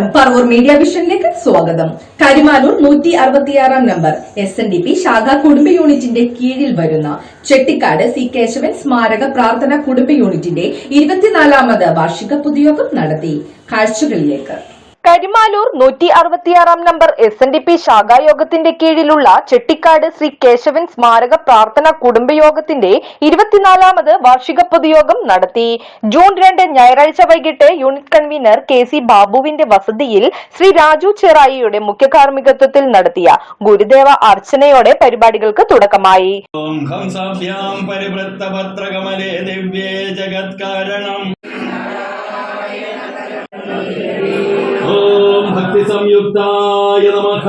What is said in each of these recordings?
നമസ്കാരം. പറവൂർ മീഡിയ വിഷനിലേക്ക് സ്വാഗതം. കരിമാലൂർ നൂറ്റി അറുപത്തിയാറാം number. S N D P ശാഖ കുടുംബ യൂണിറ്റിന്റെ കീഴിൽ വരുന്ന ചെട്ടിക്കാട് സി കേശവൻ സ്മാരക പ്രാർത്ഥന കുടുംബ യൂണിറ്റിന്റെ ഇരുപത്തിനാലാമത് വാർഷിക പൊതുയോഗം നടത്തി. കാഴ്ചകളിലേക്ക്. കരിമാലൂർ നൂറ്റി അറുപത്തിയാറാം number S N D P ശാഖായോഗത്തിന്റെ കീഴിലുള്ള ചെട്ടിക്കാട് ശ്രീ കേശവൻ സ്മാരക പ്രാർത്ഥന കുടുംബയോഗത്തിന്റെ ഇരുപത്തിനാലാമത് വാർഷിക പൊതുയോഗം നടത്തി. ജൂൺ രണ്ട് ഞായറാഴ്ച വൈകിട്ട് യൂണിറ്റ് കൺവീനർ കെ സി ബാബുവിന്റെ വസതിയിൽ ശ്രീ രാജു ചെറായിയുടെ മുഖ്യ കാർമ്മികത്വത്തിൽ നടത്തിയ ഗുരുദേവ അർച്ചനയോടെ പരിപാടികൾക്ക് തുടക്കമായി. ശാന്തി സംയുക്തായ നമഃ.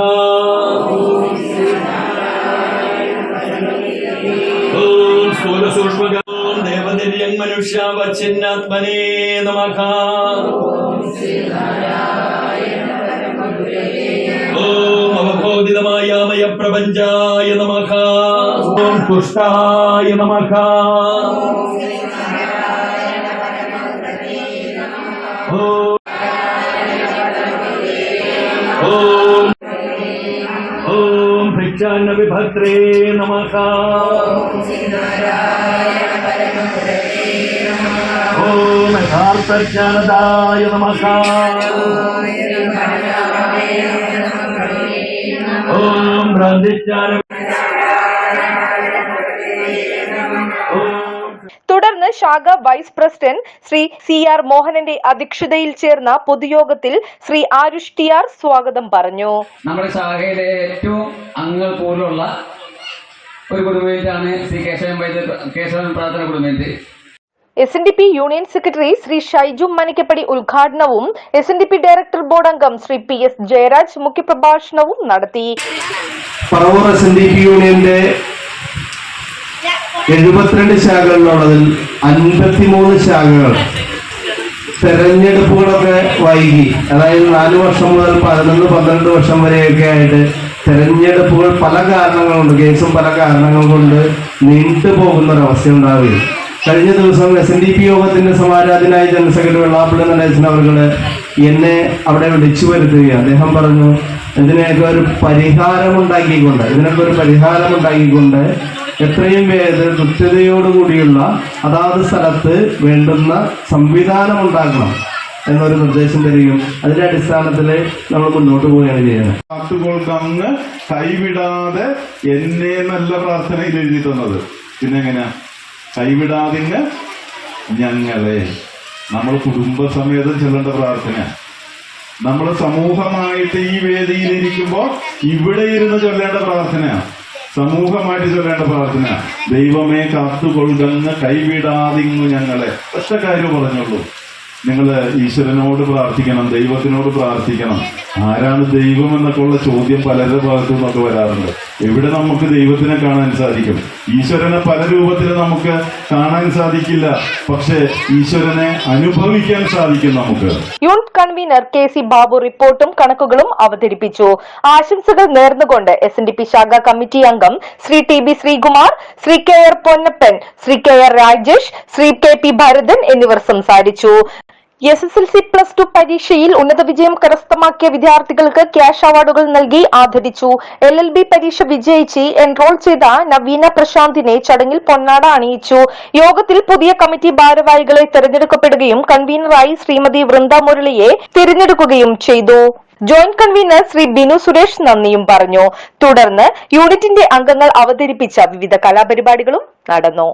ഓം സ്ഥൂല മനുഷ്യാവച്ഛിന്നാത്മനേ നമഃ. ഓം അവബോധിതമായാമയ ഓം തുഷ്ടായ നമഃ. ഓം भिक्षान्नविभद्रे नमः। ॐ यथार्थज्ञानदाय नमः। ॐ भ्रान्तिज्ञान ശാഖ vice president Shri C R മോഹനന്റെ അധ്യക്ഷതയിൽ ചേർന്ന പൊതുയോഗത്തിൽ ശ്രീ ആരുഷ് ടി ആർ സ്വാഗതം പറഞ്ഞു. നമ്മുടെ ശാഖയിലെ ഏറ്റവും അംഗങ്ങൾ പോലുള്ള ഒരു കുടുംബമാണ് ശ്രീ കേശവൻ വൈദ്യ കേശവൻ പ്രാർത്ഥന കുടുംബേറ്റ് S N D P union secretary Shri Shaiju Manikkappadi ഉദ്ഘാടനവും S N D P director board അംഗം ശ്രീ പി എസ് ജയരാജ് മുഖ്യപ്രഭാഷണവും നടത്തി. Paravur S N D P യൂണിയന്റെ എഴുപത്തിരണ്ട് ശാഖകളിലുള്ളതിൽ അൻപത്തിമൂന്ന് ശാഖകൾ. തെരഞ്ഞെടുപ്പുകളൊക്കെ വൈകി. അതായത് നാല് വർഷം മുതൽ പതിനൊന്ന് പന്ത്രണ്ട് വർഷം വരെയൊക്കെ ആയിട്ട് തെരഞ്ഞെടുപ്പുകൾ പല കാരണങ്ങളുണ്ട്. കേസും പല കാരണങ്ങൾ കൊണ്ട് നീണ്ടു പോകുന്ന ഒരവസ്ഥ ഉണ്ടാവുകയും കഴിഞ്ഞ ദിവസം എസ് എൻ ഡി പി യോഗത്തിന്റെ സമാരാധനായ ജനറൽ സെക്രട്ടറി വെള്ളാപ്പള്ളി നടേശൻ അവരുടെ എന്നെ അവിടെ വിളിച്ചു വരുത്തുകയാണ്. അദ്ദേഹം പറഞ്ഞു ഇതിനൊക്കെ ഒരു പരിഹാരം ഉണ്ടാക്കിക്കൊണ്ട് ഇതിനൊക്കെ ഒരു പരിഹാരം ഉണ്ടാക്കിക്കൊണ്ട് എത്രയും പേര് കൃത്യതയോടുകൂടിയുള്ള അതാത് സ്ഥലത്ത് വേണ്ടുന്ന സംവിധാനം ഉണ്ടാക്കണം എന്നൊരു നിർദ്ദേശം തരികയും അതിന്റെ അടിസ്ഥാനത്തിൽ നമ്മൾ മുന്നോട്ട് പോവുകയാണ് ചെയ്യുന്നത്. കാത്തുകൊള്ളുന്ന കൈവിടാതെ എന്നെ നല്ല പ്രാർത്ഥനയിൽ എഴുതി തന്നത്. പിന്നെ എങ്ങനെയാ കൈവിടാതെ ഞങ്ങളെ. നമ്മൾ കുടുംബസമേതം ചെല്ലേണ്ട പ്രാർത്ഥന. നമ്മൾ സമൂഹമായിട്ട് ഈ വേദിയിൽ ഇരിക്കുമ്പോൾ ഇവിടെ ഇരുന്ന് ചൊല്ലേണ്ട പ്രാർത്ഥന സമൂഹമായിട്ട് ചൊല്ലേണ്ട പ്രാർത്ഥന. ദൈവമേ കാത്തുകൊള്ളുന്ന കൈവിടാതിങ്ങു ഞങ്ങളെ. ഒറ്റ കാര്യം പറഞ്ഞുള്ളൂ. നിങ്ങൾ ഈശ്വരനോട് പ്രാർത്ഥിക്കണം ദൈവത്തിനോട് പ്രാർത്ഥിക്കണം. ആരാണ് ദൈവം എന്നൊക്കെ ഉള്ള ചോദ്യം പലരുടെ ഭാഗത്തു നിന്നൊക്കെ വരാറുണ്ട്. എവിടെ നമുക്ക് ദൈവത്തിനെ കാണാൻ സാധിക്കും? ഈശ്വരനെ പല രൂപത്തിൽ നമുക്ക് കാണാൻ സാധിക്കില്ല. പക്ഷേ ഈശ്വരനെ അനുഭവിക്കാൻ സാധിക്കും നമുക്ക്. Unit convener K C Babu റിപ്പോർട്ടും കണക്കുകളും അവതരിപ്പിച്ചു. ആശംസകൾ നേർന്നുകൊണ്ട് എസ് എൻ ഡി പി ശാഖ കമ്മിറ്റി അംഗം Shri T B Sreekumar Shri K R Ponnappan Shri K R Rajesh Shri K P Bharathan എന്നിവർ സംസാരിച്ചു. S S L C plus two പരീക്ഷയിൽ ഉന്നത വിജയം കരസ്ഥമാക്കിയ വിദ്യാർത്ഥികൾക്ക് ക്യാഷ് അവാർഡുകൾ നൽകി ആദരിച്ചു. എൽ എൽ ബി പരീക്ഷ വിജയിച്ച് എൻറോൾ ചെയ്ത നവീന പ്രശാന്തിനെ ചടങ്ങിൽ പൊന്നാട അണിയിച്ചു. യോഗത്തിൽ പുതിയ കമ്മിറ്റി ഭാരവാഹികളെ തെരഞ്ഞെടുക്കപ്പെടുകയും കൺവീനറായി ശ്രീമതി വൃന്ദ മുരളിയെ തിരഞ്ഞെടുക്കുകയും ചെയ്തു. ജോയിന്റ് കൺവീനർ ശ്രീ ബിനു സുരേഷ് നന്ദിയും പറഞ്ഞു. തുടർന്ന് യൂണിറ്റിന്റെ അംഗങ്ങൾ അവതരിപ്പിച്ച വിവിധ കലാപരിപാടികളും നടന്നു.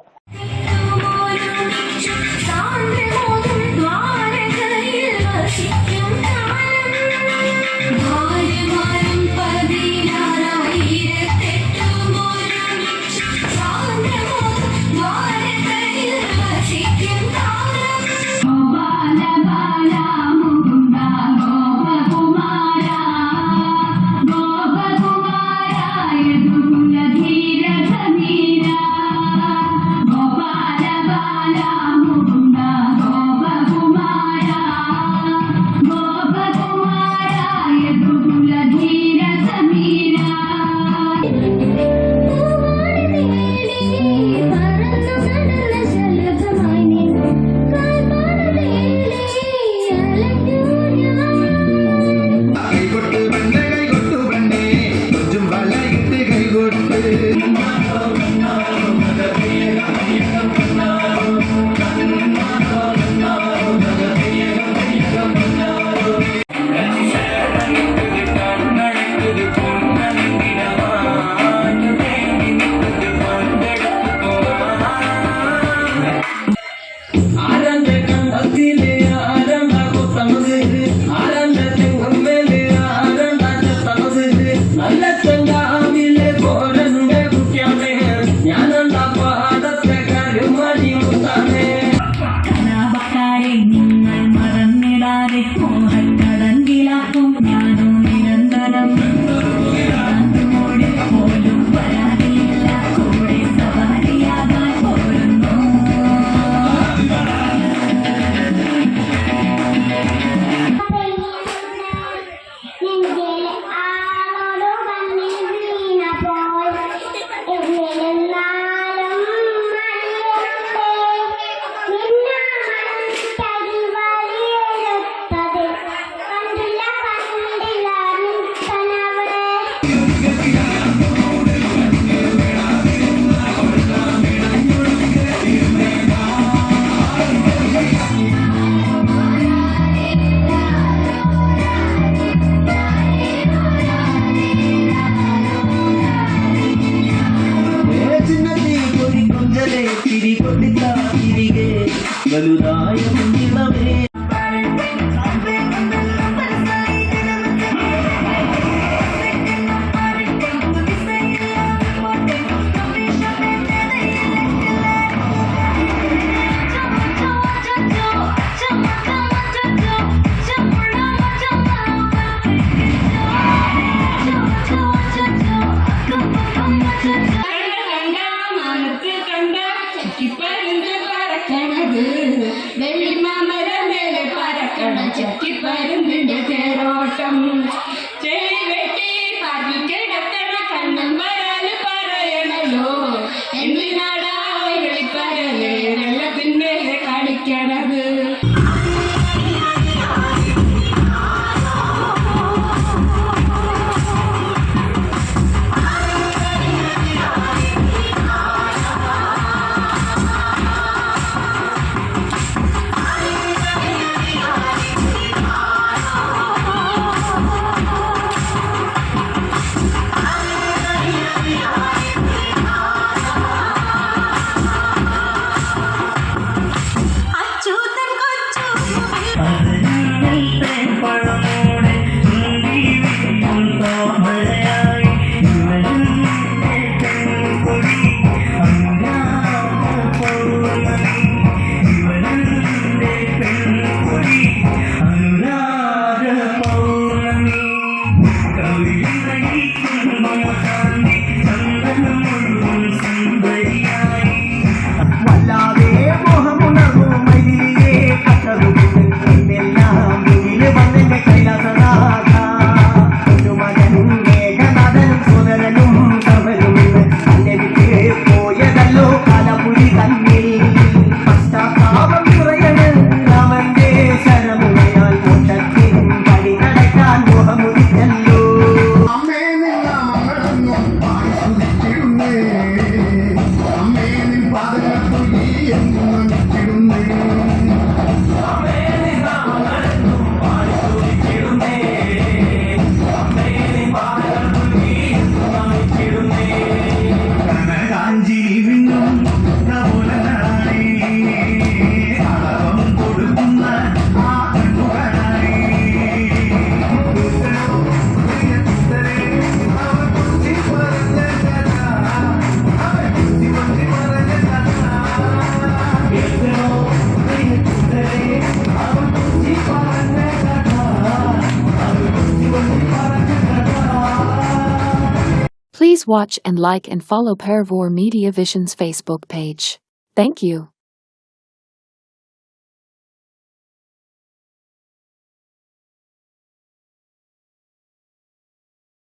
watch and like and follow Parvor Media Vision's Facebook page. Thank you.